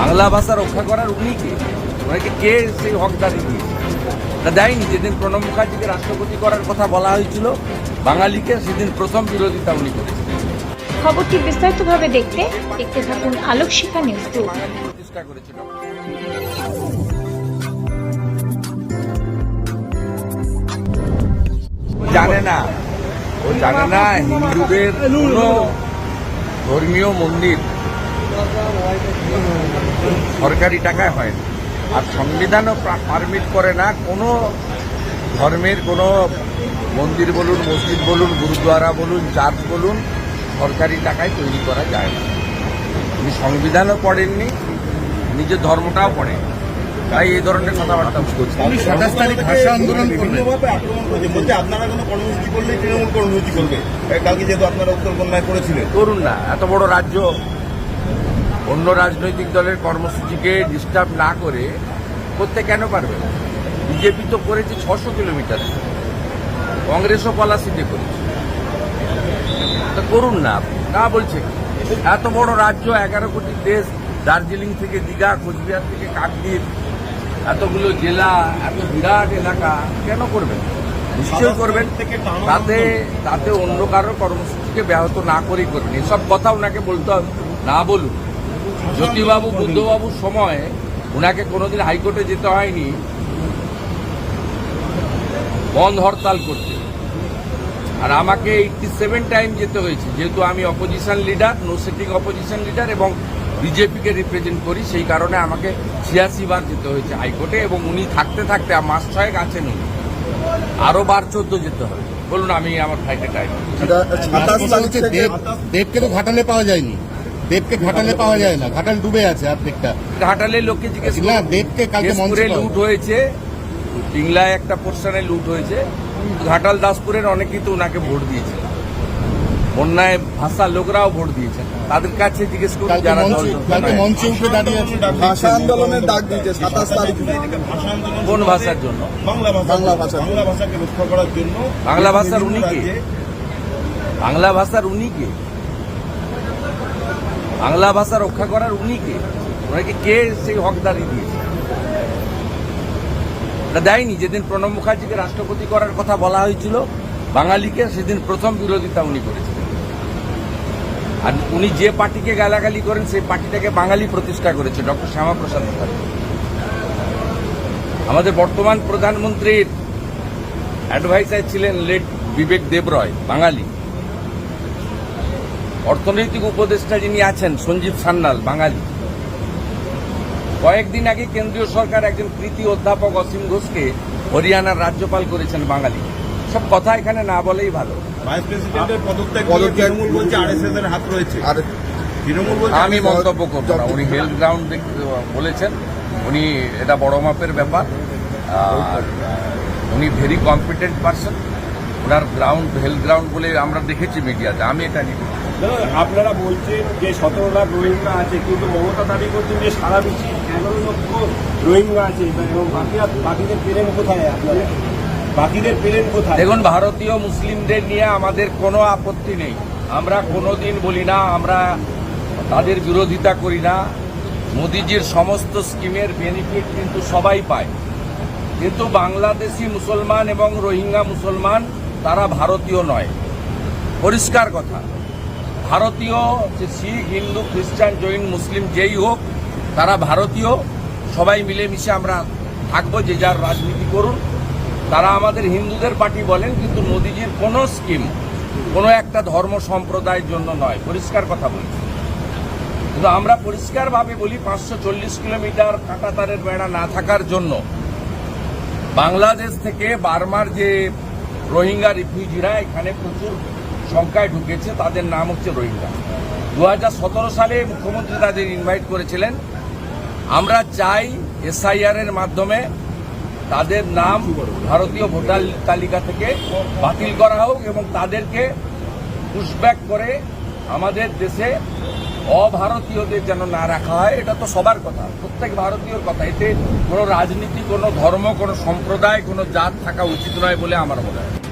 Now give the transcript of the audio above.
বাংলা ভাষা রক্ষা করার উনি কে ওনাকে কে সেই হকদারি দিয়ে তা দেয়নি যেদিন প্রণব মুখার্জিকে রাষ্ট্রপতি করার কথা বলা হয়েছিল বাঙালিকে সেদিন প্রথম বিরোধিতা উনি করেছেন। খবরটি বিস্তারিতভাবে দেখতে দেখতে থাকুন আলোক শিখা নিউজ টু। প্রতিষ্ঠা করেছিল জানে না ও জানে না হিন্দুদের কোনো ধর্মীয় মন্দির। সরকারি টাকায় হয় না। আর সংবিধানও পারমিট করে না কোনো ধর্মের কোনো মন্দির বলুন মসজিদ বলুন গুরুদ্বারা বলুন চার্চ বলুন সরকারি টাকায় তৈরি করা যায় না। উনি সংবিধানও পড়েননি নিজের ধর্মটাও পড়েন তাই এই ধরনের কথাবার্তা সাতাশ তারিখ ভাষা আন্দোলন করেছে। বলছে আপনারা কোনো কর্মসূচি করলেই তৃণমূল কর্মসূচি করবে। কালকে যেহেতু আপনারা উত্তর কন্যায় করেছিলেন করুন না এত বড় রাজ্য অন্য রাজনৈতিক দলের কর্মসূচিকে ডিস্টার্ব না করে করতে কেন পারবে? না বিজেপি তো করেছে ছশো কিলোমিটার। কংগ্রেসও পলাশিতে করেছে। তা করুন না। না বলছে এত বড় রাজ্য, এগারো কোটি দেশ, দার্জিলিং থেকে দীঘা, কোচবিহার থেকে কাকদ্বীপ এতগুলো জেলা, এত বিরাট এলাকা, কেন করবেন? নিশ্চয়ই করবেন। তাতে তাতে অন্য কারও কর্মসূচিকে ব্যাহত না করেই করবেন। এসব কথা ওনাকে বলতে হবে। না বলুন। জ্যোতিবাবু বুদ্ধবাবুর সময় ওনাকে কোনোদিন হাইকোর্টে যেতে হয়নি। বন্ধ হরতাল করতে। আর আমাকে এইটটি সেভেন টাইম যেতে হয়েছে। যেহেতু আমি opposition leader no sitting opposition leader এবং বিজেপিকে রিপ্রেজেন্ট করি সেই কারণে আমাকে ছিয়াশি বার যেতে হয়েছে হাইকোর্টে এবং উনি থাকতে থাকতে আর মাস ছয়েক আছেন উনি। আরও বার চোদ্দ যেতে হবে। বলুন আমি আমার ফ্লাইটে টাইম সাতাশ দেব দেবকে তো ঘাটালে পাওয়া যায়নি। দেবকে ঘাটালে পাওয়া যায় না ঘাটাল ডুবে আছে অর্ধেকটা ঘাটালে লোককে জিজ্ঞেস না দেবকে কালকে মঞ্চে লুট হয়েছে পিংলায় একটা পোর্শনে লুট হয়েছে। ঘাটাল দাসপুরের অনেকেই তো ওনাকে ভোট দিয়েছে। বন্যায় ভাষা লোকরাও ভোট দিয়েছে। তাদের কাছে জিজ্ঞেস করুন যারা মঞ্চে মঞ্চে উঠে দাঁড়িয়ে আছে। ভাষা আন্দোলনের ডাক দিয়েছে সাতাশ তারিখ ভাষা আন্দোলন কোন ভাষার জন্য? বাংলা ভাষা। বাংলা ভাষা। বাংলা ভাষাকে রক্ষা করার জন্য বাংলা ভাষার উনি কে? বাংলা ভাষার উনি কে? বাংলা ভাষা রক্ষা করার উনি কে? ওনাকে কে সেই হকদারি দিয়েছে? এটা দেয়নি। যেদিন প্রণব মুখার্জিকে রাষ্ট্রপতি করার কথা বলা হয়েছিল, বাঙালিকে সেদিন প্রথম বিরোধিতা উনি করেছিলেন আর উনি যে পার্টিকে গালাগালি করেন, সেই পার্টিটাকে বাঙালি প্রতিষ্ঠা করেছে, ডক্টর শ্যামাপ্রসাদ মুখার্জি। আমাদের বর্তমান প্রধানমন্ত্রীর অ্যাডভাইসার ছিলেন লেট বিবেক দেবরয়, বাঙালি। অর্থনৈতিক উপদেষ্টা যিনি আছেন সঞ্জীব সান্যাল বাঙালি। কয়েকদিন আগে কেন্দ্রীয় সরকার একজন কৃতি অধ্যাপক অসীম ঘোষকে হরিয়ানার রাজ্যপাল করেছেন বাঙালি। সব কথা এখানে না বলেই ভালো। আমি মন্তব্য করব না। উনি হেলথ গ্রাউন্ড বলেছেন। উনি এটা বড় মাপের ব্যাপার। আর উনি ভেরি কম্পিটেন্ট পার্সন ওনার গ্রাউন্ড হেলথ গ্রাউন্ড বলে আমরা দেখেছি মিডিয়াতে আমি এটা নিয়ে আপনারা বলছেন যে সতেরো লাখ রোহিঙ্গা আছে, কিন্তু মমতা দাবি করছেন যে সারা বিশ্বে এগারো লক্ষ রোহিঙ্গা আছে। এবং বাকিরা, বাকিদের পেলেন কোথায় আপনারা বাকিদের পেলেন কোথায়? দেখুন, ভারতীয় মুসলিমদের নিয়ে আমাদের কোনো আপত্তি নেই। আমরা কোনো দিন বলি না, আমরা তাদের বিরোধিতা করি না। মোদিজির সমস্ত স্কিমের বেনিফিট কিন্তু সবাই পায়। কিন্তু বাংলাদেশি মুসলমান এবং রোহিঙ্গা মুসলমান, তারা ভারতীয় নয়। পরিষ্কার কথা। ভারতীয় যে শিখ, হিন্দু, খ্রিস্টান, জৈন, মুসলিম যেই হোক, তারা ভারতীয়, সবাই মিলেমিশে আমরা থাকব, যে যার রাজনীতি করুন। তারা আমাদের হিন্দুদের পার্টি বলেন, কিন্তু মোদিজির কোনো স্কিম, কোনো একটা ধর্ম সম্প্রদায়ের জন্য নয়। পরিষ্কার কথা বলছি কিন্তু আমরা পরিষ্কারভাবে বলি, পাঁচশো চল্লিশ কিলোমিটার কাঁটাতারের বেড়া না থাকার জন্য বাংলাদেশ থেকে বার্মার যে রোহিঙ্গা রিফিউজিরা, এখানে প্রচুর সংখ্যায় ঢুকেছে, তাদের নাম হচ্ছে রোহিঙ্গা। দু হাজার সতেরো সালে মুখ্যমন্ত্রী তাদের ইনভাইট করেছিলেন। আমরা চাই এসআইআর এর মাধ্যমে তাদের নাম ভারতীয় ভোটার তালিকা থেকে বাতিল করা হোক এবং তাদেরকে পুশব্যাক করে আমাদের দেশে অভারতীয়দের যেন না রাখা হয়, এটা তো সবার কথা, প্রত্যেক ভারতীয়র কথা। এতে কোনো রাজনীতি, কোনো ধর্ম, কোনো সম্প্রদায়, কোনো জাত থাকা উচিত নয় বলে আমার মনে হয়।